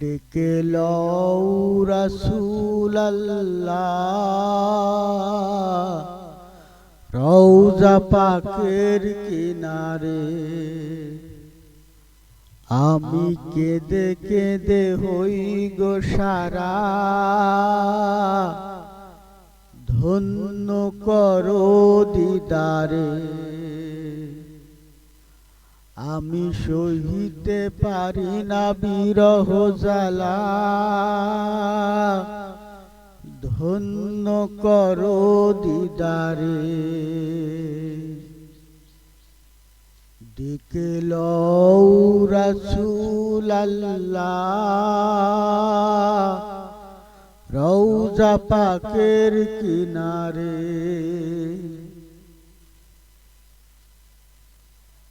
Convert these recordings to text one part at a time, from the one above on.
ডেকে লও রাসূলাল্লাহ। রৌজা পাকের কিনারে। আমি কেঁদে কেঁদে হই গো সারা। ধন্য করো দিদারে। আমি সহিতে পারি না বিরহ জ্বালা। ধন্য করো দিদারে। ডেকে লও রৌজা পাকের কিনারে।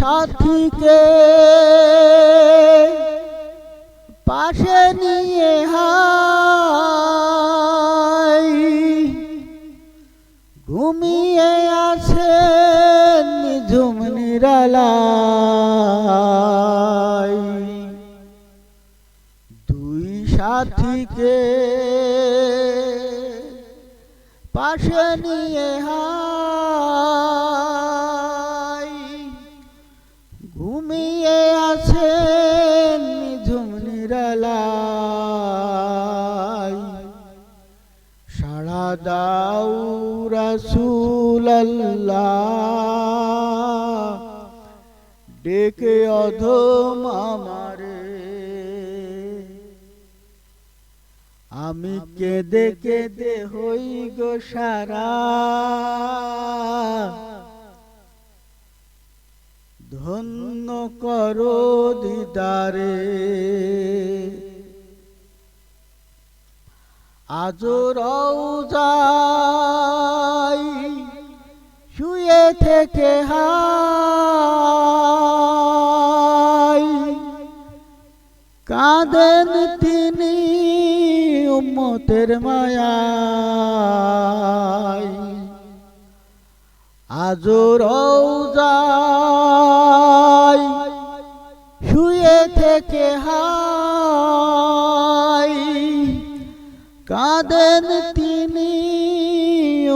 সাথীকে পাশে নিয়ে হাই। ঘুমিয়ে আছে নিঝুম নিরালাই দুই সাথীকে পাশে নিয়ে হাই। নিরালাই সাড়া দাও রাসূলাল্লাহ। ডেকে অধম আমারে। আমি কেঁদে কেঁদে হই গো সারা। ধন্য করো দিদারে। আজ রওজাই শুয়ে থেকে হাই। কাঁদেন তিনি উম্মতের মায়ায়। আজ রওজাই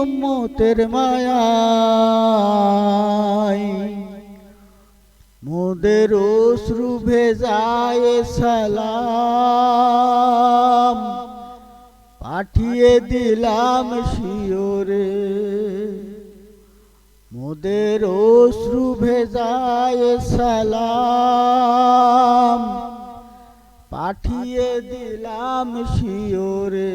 উম্মতের মায়ায়। মোদের অশ্রু ভেজায় সালাম। পাঠিয়ে দিলাম শিওরে। মোদের অশ্রু ভেজায় সালাম। পাঠিয়ে দিলাম শিওরে।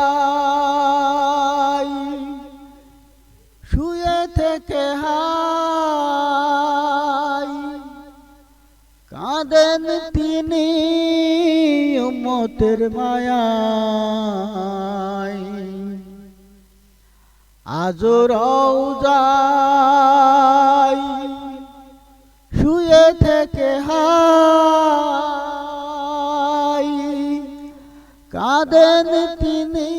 উম্মতের মায়ায়। আজ রওজাই শুয়ে থেকে হাই। কাঁদেন তিনি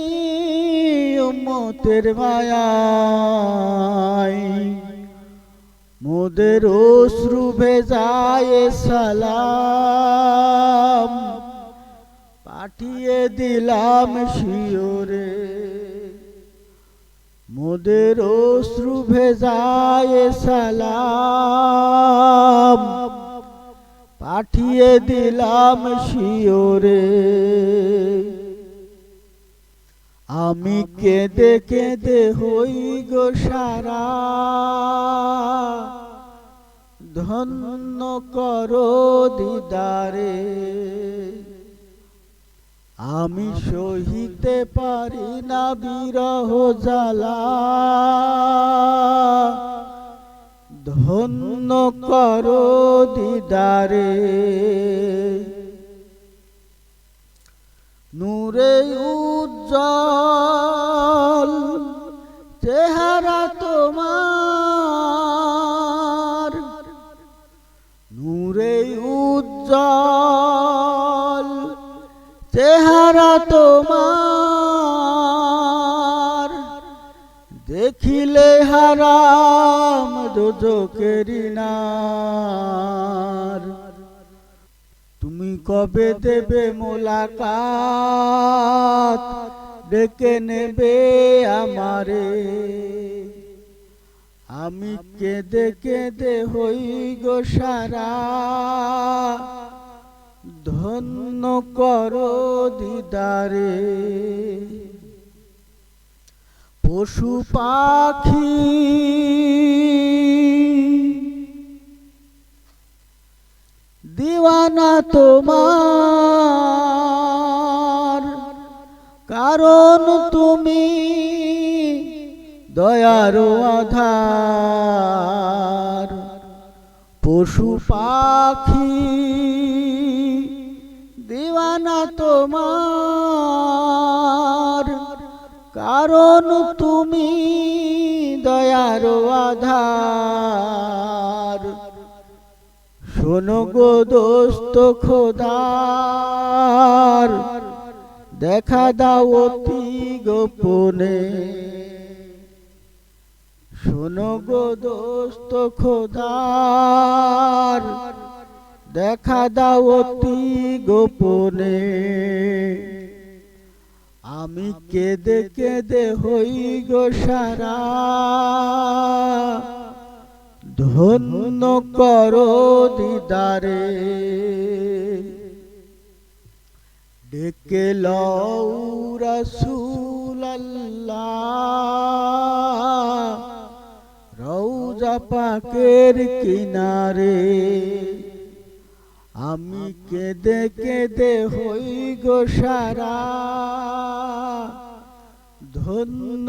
উম্মতের মায়ায়। মোদের অশ্রু ভেজায় সালাম। পাঠিয়ে দিলাম শিওরে। মোদের অশ্রু ভেজায় সালাম। পাঠিয়ে দিলাম শিওরে। আমি কেঁদে কেঁদে হই গো সারা। ধন্য করো দিদারে। আমি সহিতে পারি না বিরহ জ্বালা। ধন্য করো দিদারে। নূরে উজ্জ্বল চেহারা তোমার। নূরে উজ্জ্বল চেহারা তোমার। দেখিলে হারাম দোজকেরি তুমি কবে দেবে মোলাকাত? ডেকে নেবে আমারে। আমি কেঁদে কেঁদে হই গো সারা। ধন্য কর দিদারে। পশু পাখি দিওয়ানা তোমার কারণ তুমি দয়ার আধার। পশু পাখি দিওয়ানা তোমার। কারণ তুমি দয়ার আধার। শোনো গো দোস্ত খোদার, দেখা দাও অতি গোপনে। শোনো গো দোস্ত খোদার দেখা দাও অতি গোপনে। আমি কেঁদে কেঁদে হই গো সারা। ধন্য করো দিদারে। ডেকে লও রাসূলাল্লাহ। রৌজা পাকের কিনারে। আমি কেঁদে কেঁদে হই গো সারা। ধন্য